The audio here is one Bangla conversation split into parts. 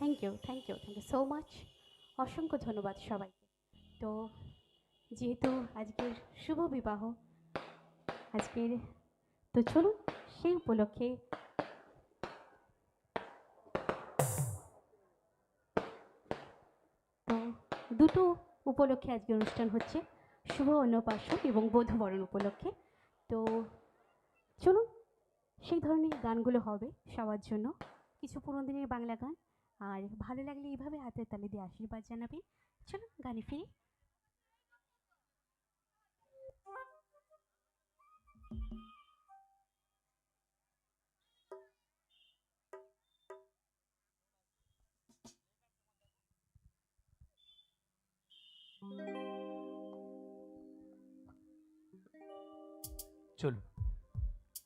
Thank you thank you thank you so much অসংখ্য ধন্যবাদ সবাইকে। তো যেহেতু আজকের শুভ বিবাহ, আজকের, তো চলুন সেই উপলক্ষে তো দুটো উপলক্ষে আজকে অনুষ্ঠান হচ্ছে, শুভ অন্নপ্রাশন এবং বধূবরণ উপলক্ষে। তো চলুন, সেই ধরনের গানগুলো হবে সবার জন্য। কিছু পুরোনো দিনের বাংলা গান আর ভালো লাগলে এইভাবে হাতের তালি দিয়ে আশীর্বাদ জানাবেন। চলো গানে ফিরি। চলুন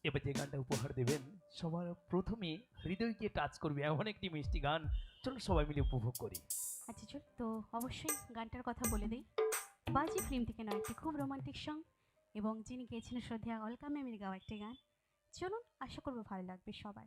এবার যে গানটা উপহার দেবেন। সবার প্রথমে হৃদয়কে টাচ করবে এমন একটি মিষ্টি গান। চলুন সবাই মিলে উপভোগ করি। আচ্ছা চল। তো অবশ্যই গানটার কথা বলে দিই। বাজি ফিল্ম থেকে নয়, একটি খুব রোমান্টিক সং এবং যিনি গেয়েছেন শ্রদ্ধা অলকা ম্যামের গাওয়া একটি গান। চলুন, আশা করব ভালো লাগবে সবার।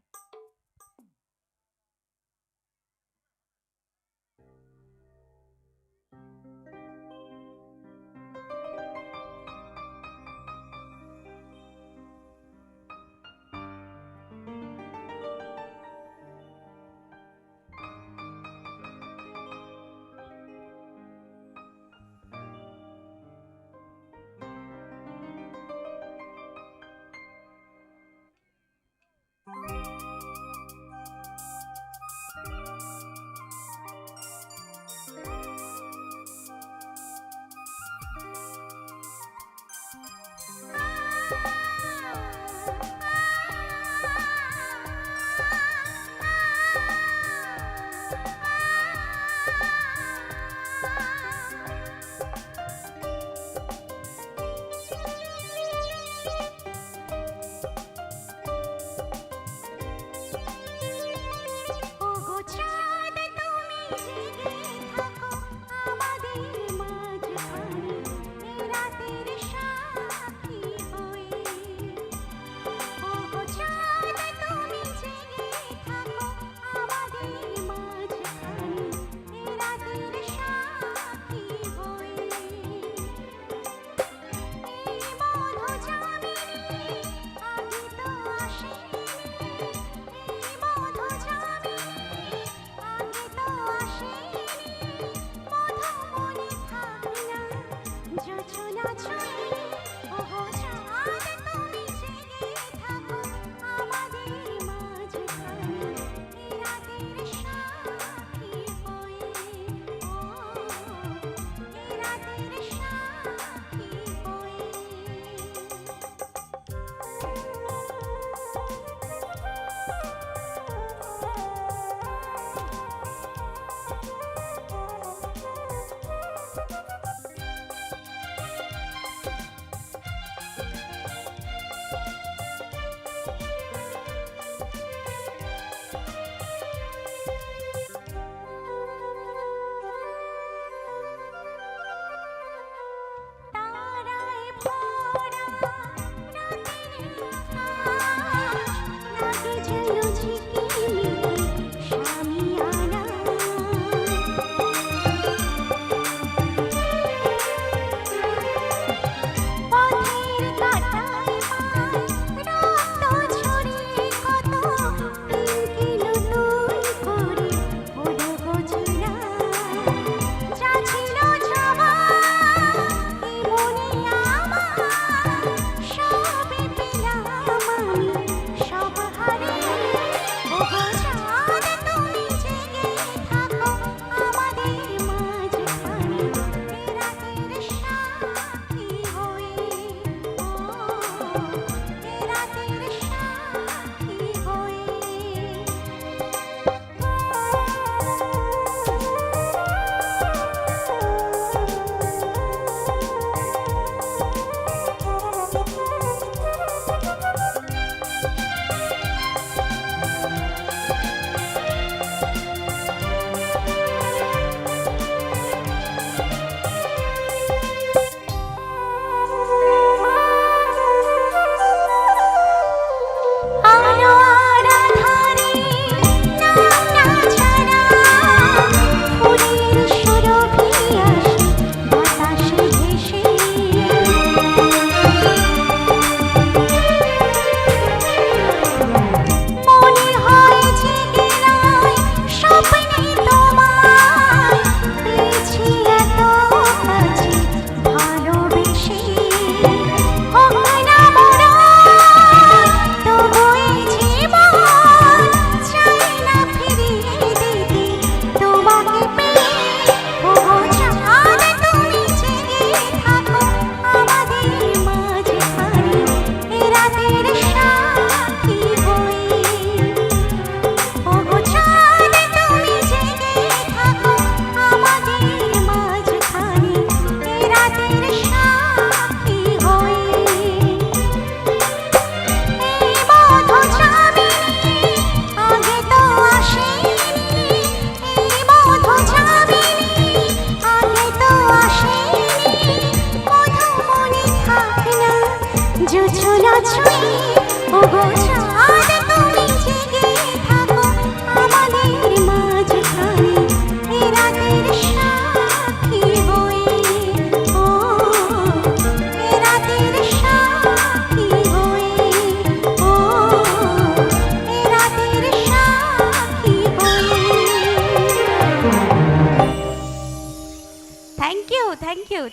s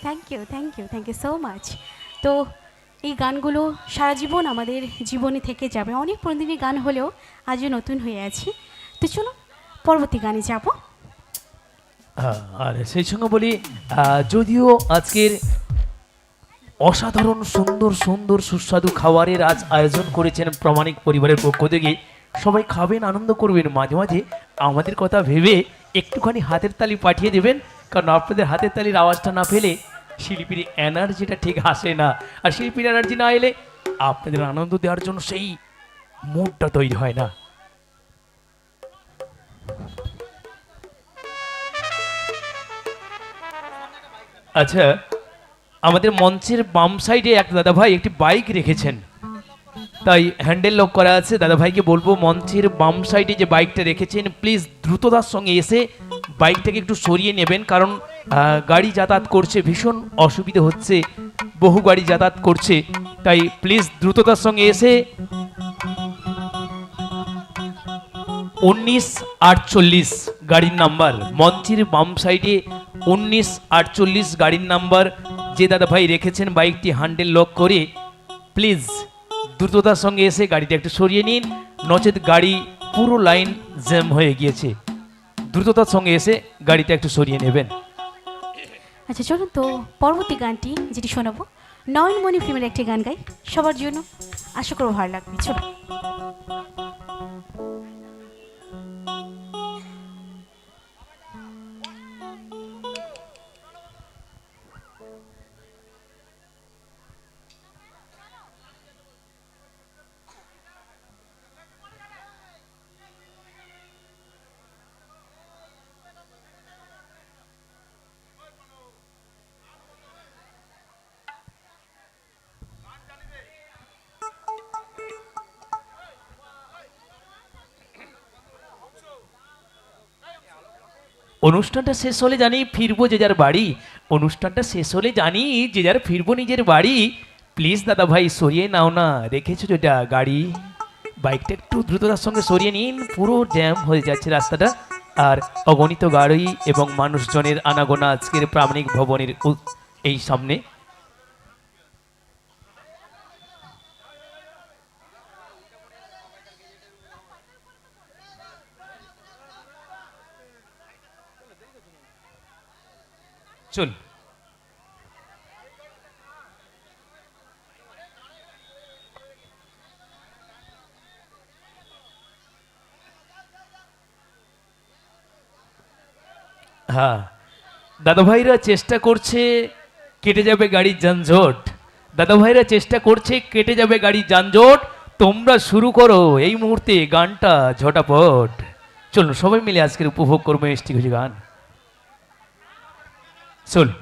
thank you thank you thank you so much তো এই গানগুলো সারা জীবন আমাদের জীবনে থেকে যাবে। অনেক পুরোদিনের গান হলেও আজও নতুন হয়ে আছি। তো চলো পরবর্তী গানে যাব। হ্যাঁ, আর সেই সঙ্গে বলি যদিও আজকের অসাধারণ সুন্দর সুন্দর সুস্বাদু খাবারের আজ আয়োজন করেছেন প্রামাণিক পরিবারের পক্ষ থেকে সবাই খাবেন আনন্দ করবেন মাঝে মাঝে। আমাদের কথা ভেবে একটুখানি হাতের তালি পাঠিয়ে দেবেন। কারণ আপনাদের হাতের তালির আওয়াজটা না পেলে শিল্পীর এনার্জিটা ঠিক আসে না। আর শিল্পীর এনার্জি না এলে আপনাদের আনন্দ দেওয়ার জন্য সেই মুডটা তৈরি হয় না। আচ্ছা আমাদের মঞ্চের বাম সাইডে এক দাদা ভাই একটি বাইক রেখেছেন। তাই হ্যান্ডেল লক করা আছে। দাদা ভাইকে বলব, মঞ্চের বাম সাইডে যে বাইকটা রেখেছেন, প্লিজ দ্রুততার সঙ্গে এসে বাইকটাকে একটু সরিয়ে নেবেন, কারণ গাড়ি যাতায়াত করছে, ভীষণ অসুবিধে হচ্ছে, বহু গাড়ি যাতায়াত করছে, তাই প্লিজ দ্রুততার সঙ্গে এসে উনিশ আটচল্লিশ গাড়ির নাম্বার, মঞ্চের বাম সাইডে উনিশ আটচল্লিশ গাড়ির নাম্বার, যে দাদা ভাই রেখেছেন বাইকটি হ্যান্ডেল লক করে প্লিজ দ্রুততার সঙ্গে এসে গাড়িটা একটু সরিয়ে নিন, নচেত গাড়ি পুরো লাইন জ্যাম হয়ে গিয়েছে। দ্রুততার সঙ্গে এসে গাড়িটা একটু সরিয়ে নেবেন। আচ্ছা চলুন তো পরবর্তী গানটি যেটি শোনাবো। নয়নমণি ফিল্মের একটি গান গাই, সবার জন্য। আশা করব ভালো লাগবে। চলো অনুষ্ঠানটা শেষ হলে জানি ফিরবো যে যার বাড়ি। অনুষ্ঠানটা শেষ হলে জানি যে যার ফিরবো নিজের বাড়ি। প্লিজ দাদা ভাই সরিয়ে নাও না। রেখেছো যেটা? গাড়ি, বাইকটা একটু দ্রুততার সঙ্গে সরিয়ে নিন। পুরো জ্যাম হয়ে যাচ্ছে রাস্তাটা। আর অগণিত গাড়ি এবং মানুষজনের আনাগোনা আজকের প্রামাণিক ভবনের এই সামনে। চল হ্যাঁ দাদা ভাইরা চেষ্টা করছে কেটে যাবে গাড়ির যানজট। দাদা ভাইরা চেষ্টা করছে কেটে যাবে গাড়ির যানজট। তোমরা শুরু করো, এই মুহূর্তে গানটা ঝটাপট। চলুন, সবাই মিলে আজকের উপভোগ করব মিষ্টি কিছু গান। சொல்லு